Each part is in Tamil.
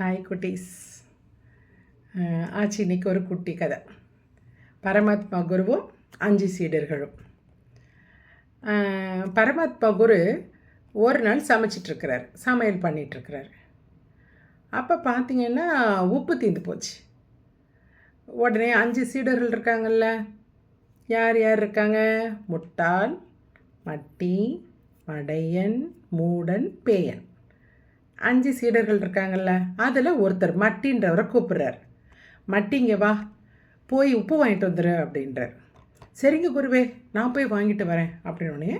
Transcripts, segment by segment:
ஹாய் குட்டீஸ். ஆச்சு இன்னைக்கு ஒரு குட்டி கதை. பரமாத்மா குருவும் அஞ்சு சீடர்களும். பரமாத்மா குரு ஒரு நாள் சமைச்சிட்ருக்கிறார் சமையல் பண்ணிகிட்ருக்கிறார் அப்போ பார்த்தீங்கன்னா உப்பு தீர்ந்து போச்சு. உடனே அஞ்சு சீடர்கள் இருக்காங்கல்ல. யார் யார் இருக்காங்க? முட்டாள் மட்டி மடையன் மூடன் பேயன். அஞ்சு சீடர்கள் இருக்காங்கல்ல அதில் ஒருத்தர் மட்டின்றவரை கூப்பிட்றார். மட்டிங்க வா போய் உப்பு வாங்கிட்டு வந்துடு அப்படின்றார். சரிங்க குருவே நான் போய் வாங்கிட்டு வரேன் அப்படின்னோடனே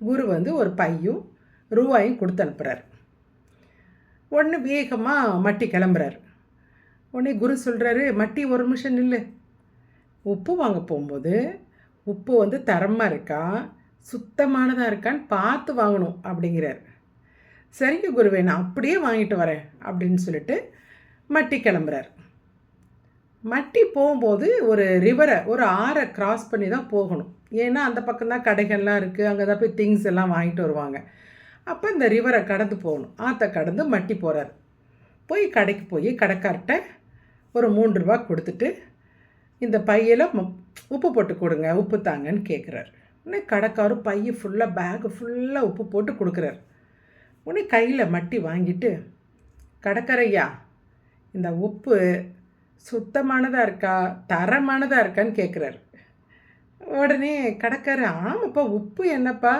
குரு வந்து ஒரு பையும் ரூபாயும் கொடுத்து அனுப்புகிறார் உடனே வேகமாக மட்டி கிளம்புறார். உடனே குரு சொல்கிறாரு மட்டி ஒரு நிமிஷம் நில்லு. உப்பு வாங்க போகும்போது உப்பு வந்து தரமாக இருக்கா சுத்தமானதாக இருக்கான்னு பார்த்து வாங்கணும் அப்படிங்கிறார். சரிங்க குருவே நான் அப்படியே வாங்கிட்டு வரேன் அப்படின்னு சொல்லிட்டு மட்டி கிளம்புறார். மட்டி போகும்போது ஒரு ரிவரை ஒரு ஆறை கிராஸ் பண்ணி தான் போகணும். ஏன்னா அந்த பக்கம் தான் கடைகள்லாம் இருக்குது அங்கே தான் போய் திங்ஸ் எல்லாம் வாங்கிட்டு வருவாங்க. அப்போ இந்த ரிவரை கடந்து போகணும். ஆற்றை கடந்து மட்டி போகிறார் போய் கடைக்கு போய் கடைக்கார்ட்ட ஒரு மூன்று ரூபா கொடுத்துட்டு இந்த பையில் உப்பு போட்டு கொடுங்க உப்பு தாங்கன்னு கேட்குறாரு உடனே கடைக்காரும் பையை ஃபுல்லாக பேக்கு ஃபுல்லாக உப்பு போட்டு கொடுக்குறாரு. உடனே கையில் மட்டி வாங்கிட்டு கடற்கரையா இந்த உப்பு சுத்தமானதாக இருக்கா? தரமானதாக இருக்கான்னு கேட்குறாரு உடனே கடற்கரை ஆமாப்பா உப்பு என்னப்பா?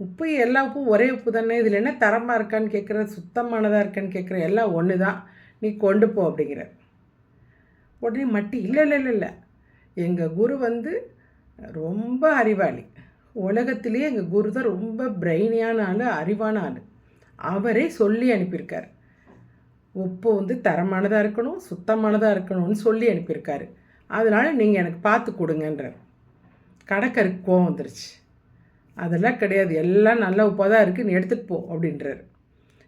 உப்பு எல்லா உப்பும் ஒரே உப்பு தானே? இதில் என்ன தரமாக இருக்கான்னு கேட்குற சுத்தமானதாக இருக்கான்னு கேட்குற எல்லாம் ஒன்று தான் நீ கொண்டு போ அப்படிங்கிற உடனே மட்டி இல்லை இல்லை இல்லை இல்லை. எங்கள் குரு வந்து ரொம்ப அறிவாளி. உலகத்திலே எங்கள் குரு தான் ரொம்ப பிரெயினியான ஆள் அறிவான ஆள். அவரே சொல்லி அனுப்பியிருக்கார். உப்பு வந்து தரமானதாக இருக்கணும் சுத்தமானதாக இருக்கணும்னு சொல்லி அனுப்பியிருக்காரு. அதனால் நீங்கள் எனக்கு பார்த்து கொடுங்கன்றார். கடைக்கருக்கு கோவம் வந்துருச்சு. அதெல்லாம் கிடையாது எல்லாம் நல்ல உப்பாக தான் இருக்குது நீ எடுத்துகிட்டு போ அப்படின்றாரு.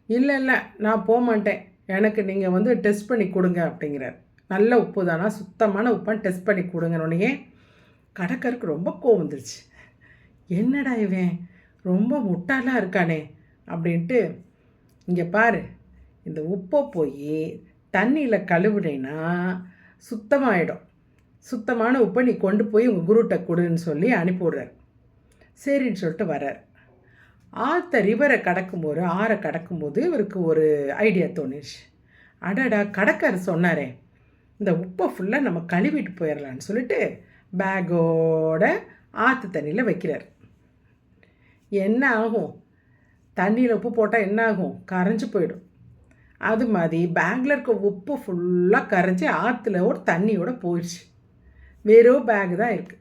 இல்லை இல்லை நான் போக மாட்டேன். எனக்கு நீங்கள் வந்து டெஸ்ட் பண்ணி கொடுங்க அப்படிங்கிறார். நல்ல உப்பு தானா சுத்தமான உப்பான்னு டெஸ்ட் பண்ணி கொடுங்கன்னொடனே கடைக்கருக்கு ரொம்ப கோவம் வந்துருச்சு. என்னடா இவன்? ரொம்ப முட்டாளாக இருக்கானே. அப்படின்ட்டு இங்கே பாரு இந்த உப்பை போய் தண்ணியில் கழுவுனேன்னா சுத்தமாகிடும் சுத்தமான உப்பை நீ கொண்டு போய் உங்கள் குருட்ட கொடுன்னு சொல்லி அனுப்பிவிடுறார். சரின்னு சொல்லிட்டு வர்றார். ஆற்ற ரிவரை கடக்கும்போது ஆறை கடக்கும்போது இவருக்கு ஒரு ஐடியா தோணுச்சு அடடா கடக்கார் சொன்னாரே இந்த உப்பை ஃபுல்லாக நம்ம கழுவிட்டு போயிடலான்னு சொல்லிட்டு பேக்கோட ஆற்று தண்ணியில் வைக்கிறார். என்ன ஆகும்? தண்ணியில் உப்பு போட்டால் என்ன ஆகும் கரைஞ்சு போயிடும். அது மாதிரி பேக்கில் இருக்க உப்பு ஃபுல்லாக கரைஞ்சி ஆற்றுல ஒரு தண்ணியோட போயிடுச்சு வெறும் பேக் தான் இருக்குது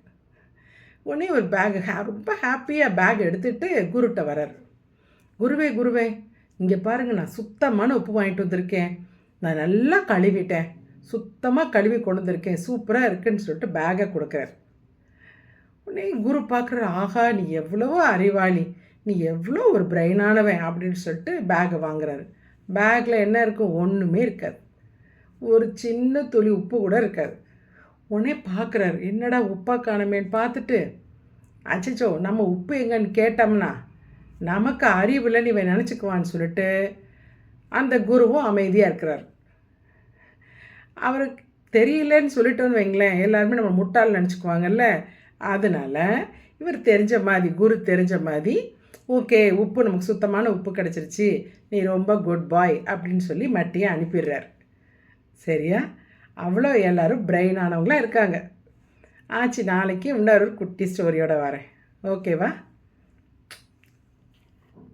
உடனே ஒரு பேக் ஹே ரொம்ப ஹாப்பியாக பேக் எடுத்துகிட்டு குருட்ட வர்றார். குருவே குருவே இங்கே பாருங்க நான் சுத்தமான உப்பு வாங்கிட்டு வந்திருக்கேன். நான் நல்லா கழுவிட்டேன். சுத்தமாக கழுவி கொண்டு வந்திருக்கேன். சூப்பராக இருக்குன்னு சொல்லிட்டு பேக்கை கொடுக்குறார். உடனே குரு பார்க்குற ஆஹா நீ எவ்வளவோ அறிவாளி. நீ எவ்வளோ ஒரு பிரெயினானவன் அப்படின்னு சொல்லிட்டு பேக்கை வாங்குறாரு. பேக்கில் என்ன இருக்கும் ஒன்றுமே இருக்காது. ஒரு சின்ன துளி உப்பு கூட இருக்காது. உடனே பார்க்குறாரு என்னடா உப்பா காணமேன்னு பார்த்துட்டு அச்சச்சோ நம்ம உப்பு எங்கன்னு கேட்டோம்னா நமக்கு அறிவில்லைன்னு இவன் நினச்சிக்குவான்னு சொல்லிட்டு அந்த குருவும் அமைதியாக இருக்கிறார். அவருக்கு தெரியலன்னு சொல்லிட்டோன்னு வைங்களேன் எல்லாருமே நம்ம முட்டாள் நினச்சிக்குவாங்கல்ல அதனால் இவர் தெரிஞ்ச மாதிரி குரு தெரிஞ்ச மாதிரி ஓகே உப்பு நமக்கு சுத்தமான உப்பு கிடச்சிருச்சு. நீ ரொம்ப குட் பாய் அப்படின்னு சொல்லி மட்டியை அனுப்பிடுறார். சரியா? அவ்வளோ எல்லோரும் பிரெயின் ஆனவங்களாம் இருக்காங்க. ஆச்சு நாளைக்கு இன்னொரு குட்டி ஸ்டோரியோடு வரேன். ஓகேவா?